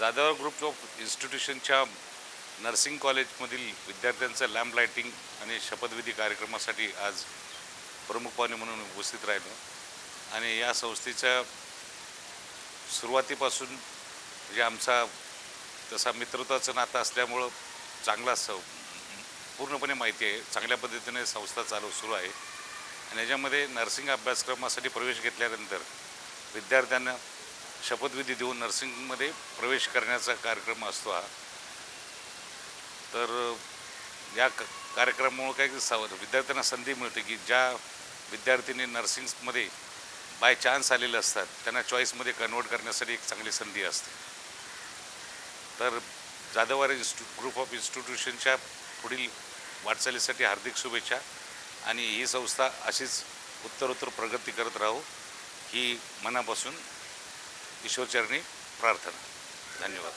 Jadhav group of इन्स्टिट्यूशनच्या nursing कॉलेजमधील विद्यार्थ्यांचं लॅम्प लाईटिंग आणि शपथविधी कार्यक्रमासाठी आज प्रमुख पाहुणे म्हणून उपस्थित राहिलो. आणि या संस्थेच्या सुरुवातीपासून म्हणजे आमचा तसा मित्रत्वाचं नातं असल्यामुळं चांगला स पूर्णपणे माहिती आहे. चांगल्या पद्धतीने संस्था चालू सुरू आहे. आणि याच्यामध्ये नर्सिंग अभ्यासक्रमासाठी प्रवेश घेतल्यानंतर विद्यार्थ्यांना शपथविधी देऊन नर्सिंगमध्ये प्रवेश करण्याचा कार्यक्रम असतो हा. तर या क कार्यक्रमामुळे काय सावध विद्यार्थ्यांना संधी मिळते की ज्या विद्यार्थ्यांनी नर्सिंगमध्ये बाय चान्स आलेले असतात त्यांना चॉईसमध्ये कन्वर्ट करण्यासाठी एक चांगली संधी असते. तर जाधववार इन्स्टि ग्रुप ऑफ इन्स्टिट्यूशनच्या पुढील वाटचालीसाठी हार्दिक शुभेच्छा आणि ही संस्था अशीच उत्तरोत्तर प्रगती करत राहू ही मनापासून ईश्वरचरणी प्रार्थना. धन्यवाद.